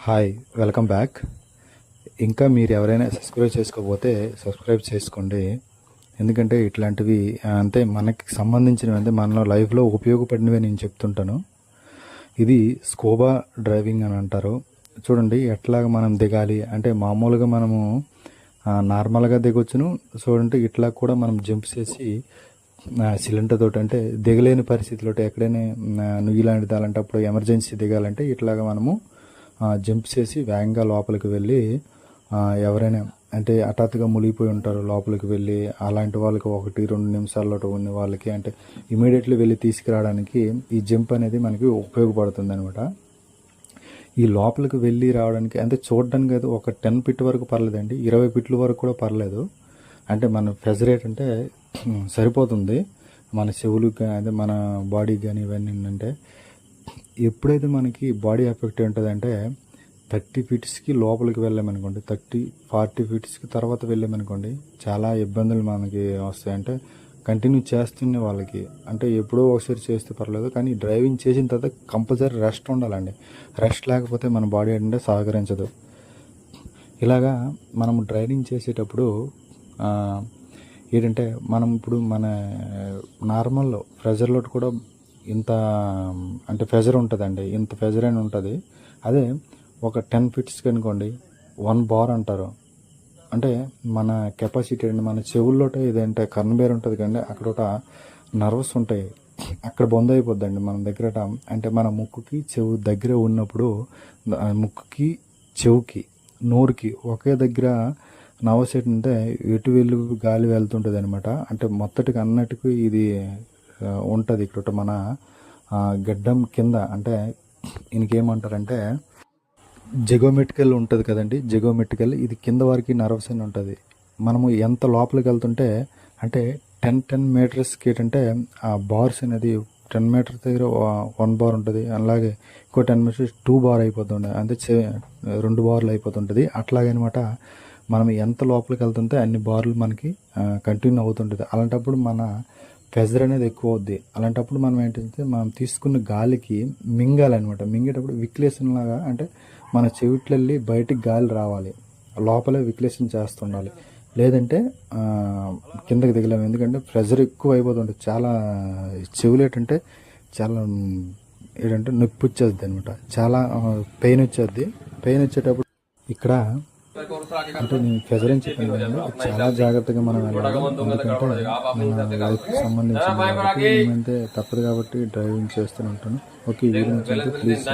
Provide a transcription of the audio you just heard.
Hi welcome back ఇంకా మీరు ఎవరైనా సబ్స్క్రైబ్ చేసుకోకపోతే సబ్స్క్రైబ్ చేసుకోండి. ఎందుకంటే ఇట్లాంటివి అంటే మనకి సంబంధించినవి అంటే మన లైఫ్లో ఉపయోగపడినవి నేను చెప్తుంటాను. ఇది స్కోబా డ్రైవింగ్ అని అంటారు. చూడండి ఎట్లాగ మనం దిగాలి? అంటే మామూలుగా మనము నార్మల్గా దిగొచ్చును. చూడండి ఇట్లా కూడా మనం జంప్ చేసి సిలిండర్ తోటి అంటే దిగలేని పరిస్థితిలో ఎక్కడైనా ఆ, నుయ్యి లాంటిది అలాంటప్పుడు ఎమర్జెన్సీ దిగాలంటే ఇట్లాగా మనము జంప్ చేసి వేగంగా లోపలికి వెళ్ళి ఎవరైనా అంటే హఠాత్తుగా మునిగిపోయి ఉంటారు లోపలికి వెళ్ళి అలాంటి వాళ్ళకి ఒకటి రెండు నిమిషాల్లో ఉన్న వాళ్ళకి అంటే ఇమీడియట్లీ వెళ్ళి తీసుకురావడానికి ఈ జంప్ అనేది మనకి ఉపయోగపడుతుంది అనమాట ఈ లోపలికి వెళ్ళి రావడానికి అంటే చూడడానికి అయితే ఒక టెన్ పిట్ వరకు పర్లేదండి ఇరవై పిట్ల వరకు కూడా పర్లేదు. అంటే మన ఫెజరేట్ అంటే సరిపోతుంది మన చెవులకు కానీ అదే మన బాడీకి కానీ ఇవన్నీ ఏంటంటే ఎప్పుడైతే మనకి బాడీ ఎఫెక్ట్ ఉంటుందంటే థర్టీ ఫీట్స్కి లోపలికి వెళ్ళామనుకోండి థర్టీ ఫార్టీ ఫీట్స్కి తర్వాత వెళ్ళామనుకోండి చాలా ఇబ్బందులు మనకి వస్తాయంటే కంటిన్యూ చేస్తున్న వాళ్ళకి అంటే ఎప్పుడో ఒకసారి చేస్తే పర్లేదు కానీ డ్రైవింగ్ చేసిన తర్వాత కంపల్సరీ రెస్ట్ ఉండాలండి. రెస్ట్ లేకపోతే మన బాడీ అంటే సహకరించదు. ఇలాగా మనం డ్రైవింగ్ చేసేటప్పుడు ఏంటంటే మనం ఇప్పుడు మన నార్మల్ ప్రెజర్లో కూడా ఇంత అంటే ప్రెజర్ ఉంటుందండి. ఇంత ప్రెజర్ అని ఉంటుంది. అదే ఒక టెన్ ఫిట్స్కి అనుకోండి వన్ బార్ అంటారు. అంటే మన కెపాసిటీ అండి మన చెవుల్లోట ఇదంటే కర్ణబేర్ ఉంటుంది కండి అక్కడ ఒక నర్వస్ ఉంటాయి. అక్కడ బొంద అయిపోద్దండి మన దగ్గర అంటే మన ముక్కుకి చెవు దగ్గర ఉన్నప్పుడు ముక్కుకి చెవుకి నోరుకి ఒకే దగ్గర నర్వస్ ఏంటంటే ఎటు వెళ్ళి గాలి వెళ్తుంటుంది అనమాట అంటే మొత్తటికి అన్నట్టుకు ఇది ఉంటుంది ఇక్కడ మన గడ్డం కింద. అంటే ఇంకేమంటారంటే జగోమెటికల్ ఉంటుంది కదండి జగోమెటికల్ ఇది కింద వరకు నర్వస్ అని ఉంటుంది. మనము ఎంత లోపలికి వెళ్తుంటే అంటే టెన్ టెన్ మీటర్స్కి ఏంటంటే ఆ బార్స్ అనేది టెన్ మీటర్ దగ్గర వన్ బార్ ఉంటుంది. అలాగే ఇంకో టెన్ మీటర్స్ టూ బార్ అయిపోతుండే అంటే చే- రెండు బార్లు అయిపోతుంటుంది. అట్లాగనమాట మనం ఎంత లోపలికి వెళ్తుంటే అన్ని బార్లు మనకి కంటిన్యూ అవుతుంటుంది. అలాంటప్పుడు మన ప్రెజర్ అనేది ఎక్కువ అవుద్ది అలాంటప్పుడు మనం ఏంటంటే మనం తీసుకున్న గాలికి మింగాలన్నమాట. మింగేటప్పుడు విక్లేషన్ లాగా అంటే మన చెవిట్లెళ్ళి బయటికి గాలి రావాలి. లోపలే విక్లేషన్ చేస్తుండాలి. లేదంటే కిందకి దిగలేము. ఎందుకంటే ప్రెజర్ ఎక్కువ అయిపోతుంది చాలా చెవులు ఏంటంటే చాలా ఏంటంటే నొప్పి వచ్చేది అనమాట చాలా పెయిన్ వచ్చేది. పెయిన్ వచ్చేటప్పుడు ఇక్కడ అంటే నేను అని చెప్పాను చాలా జాగ్రత్తగా మనం వెళ్ళాలి. ఎందుకంటే లైఫ్కి సంబంధించిన మేమైతే తప్పదు కాబట్టి డ్రైవింగ్ చేస్తూనే ఉంటాను. ఓకే ఈ వీడియో నచ్చితే ప్లీజ్